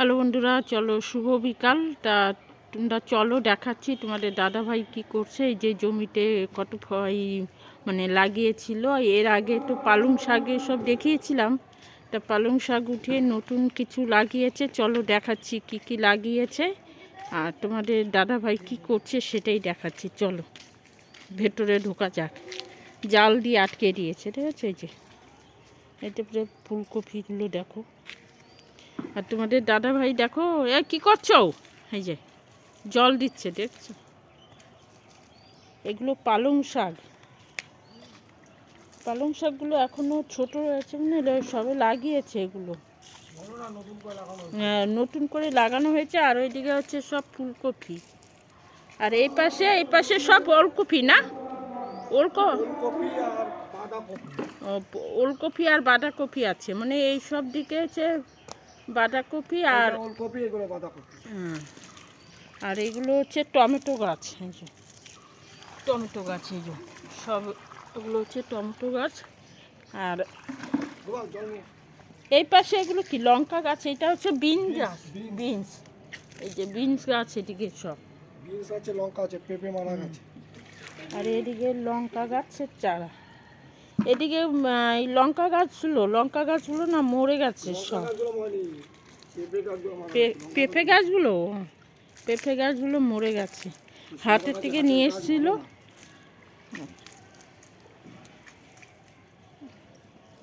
Hello বন্ধুরা, চলো শুভ বিকাল। তা তোমরা চলো দেখাচ্ছি তোমাদের দাদা ভাই কী করছে। এই যে জমিতে কত এই মানে লাগিয়েছিল। এর আগে তো পালং শাকে সব দেখিয়েছিলাম। তা পালং শাক উঠিয়ে নতুন কিছু লাগিয়েছে। চলো দেখাচ্ছি কি কি লাগিয়েছে। আর তোমাদের দাদা ভাই কী করছে সেটাই দেখাচ্ছি। চলো, ভেতরে ঢোকা যাক। জাল দিয়ে আটকে দিয়েছে, ঠিক আছে? এই যে, এতে পুরো ফুলকপিগুলো দেখো। আর তোমাদের দাদা ভাই দেখো এ কি করছ? এই যে জল দিচ্ছে দেখছ? এগুলো পালং শাক। পালং শাকগুলো এখনও ছোট রয়েছে মানে সবে লাগিয়েছে এগুলো। হ্যাঁ, নতুন করে লাগানো হয়েছে আর ওইদিকে হচ্ছে সব ফুলকপি। আর এই পাশে এই পাশে সব ওলকপি না? ওলকো ওলকপি আর বাঁধাকপি আছে মানে এই সব দিকে হচ্ছে বাঁধাকপি আর ওলকপি এগুলো বাঁধাকপি। আর এগুলো হচ্ছে টমেটো গাছ এই যে। টমেটো গাছ এই যে। সব এগুলো হচ্ছে টমেটো গাছ। আর এই পাশে এগুলো কি লঙ্কা গাছ? এটা হচ্ছে বিন গাছ। বিনস। এই যে বিনস গাছ এদিকে সব। বিনস আছে লঙ্কা আছে পেঁপে মারা গেছে। আর এদিকে লঙ্কা গাছের চারা। এদিকে লঙ্কা গাছগুলো লঙ্কা গাছগুলো না মরে গেছে সব। পেঁপে গাছগুলো মারা পেঁপে গাছগুলো? মরে গেছে। হাতের থেকে নিয়ে এসেছিল।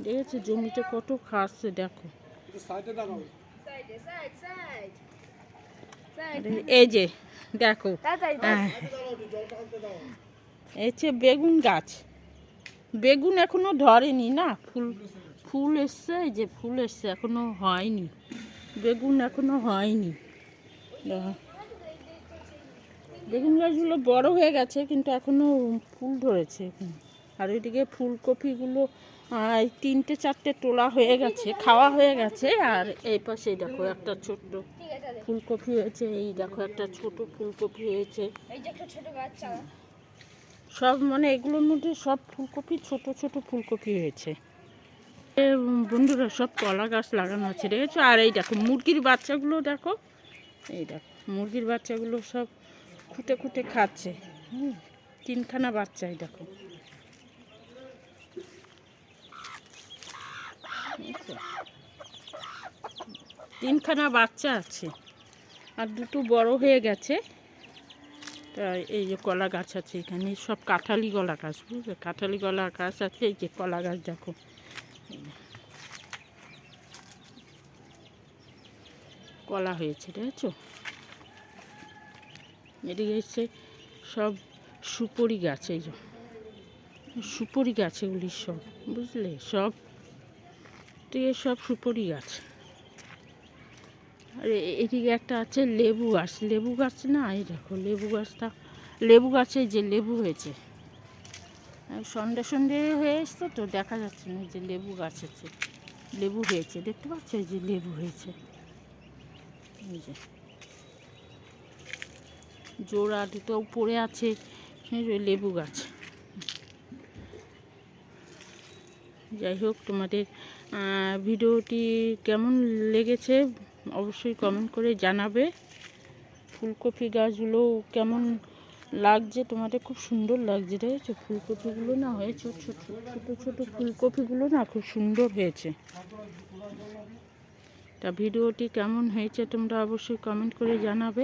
দেখেছে জমিতে কত খাচ্ছে দেখো। এই যে দেখো। হ্যাঁ, এই বেগুন গাছ। বেগুন এখনও ধরেনি না? ফুল ফুল এসছে এই যে ফুল এসছে এখনও হয়নি। বেগুন এখনও হয়নি। বেগুন গাছগুলো বড় হয়ে গেছে কিন্তু এখনও ফুল ধরেছে এখন। আর ওইদিকে ফুলকপিগুলো এই তিনটে চারটে তোলা হয়ে গেছে খাওয়া হয়ে গেছে। আর এই পাশে দেখো একটা ছোট্ট ফুলকপি হয়েছে এই দেখো একটা ছোট ফুলকপি হয়েছে। এই যে একটা ছোট গাছ সব মানে এগুলোর মধ্যে সব ফুলকপি ছোট ছোট ফুলকপি হয়েছে। বন্ধুরা সব কলা গাছ লাগানো আছে দেখেছ? আর এই দেখো মুরগির বাচ্চাগুলো দেখো। এই দেখো মুরগির বাচ্চাগুলো সব খুঁটে খুঁটে খাচ্ছে। হুম, তিনখানা বাচ্চা এই দেখো? তিনখানা বাচ্চা আছে আর দুটো বড় হয়ে গেছে। তা এই যে কলা গাছ আছে এখানে, সব কাঁঠালি কলা গাছ, বুঝলে? কাঁঠালি কলা গাছ আছে, এই যে কলা গাছ দেখো। কলা হয়েছে, দেখেছ? এদিকে এসছে সব সুপরি গাছ, এই যে। সুপরি গাছ এগুলি সব, বুঝলে? সব, এদিকে সব সুপরি গাছ। আর এদিকে একটা আছে লেবু গাছ। লেবু গাছ না, এই দেখো, লেবু গাছটা। লেবু গাছে যে লেবু হয়েছে। আর সন্ধ্যে হয়ে এসছে তো, দেখা যাচ্ছে না যে লেবু গাছ আছে। লেবু হয়েছে, দেখতে পাচ্ছ? এই যে লেবু হয়েছে। এই যে। জোড়া দুটো পড়ে আছে লেবু গাছ। যাই হোক, তোমাদের ভিডিওটি কেমন লেগেছে? অবশ্যই কমেন্ট করে জানাবে। ফুলকপি গাছগুলো কেমন লাগছে তোমাদের? খুব সুন্দর লাগছে দেখেছ ফুলকপিগুলো না হয়েছে ছোট ছোট ছোট ফুলকপিগুলো না খুব সুন্দর হয়েছে। তা ভিডিওটি কেমন হয়েছে তোমরা অবশ্যই কমেন্ট করে জানাবে।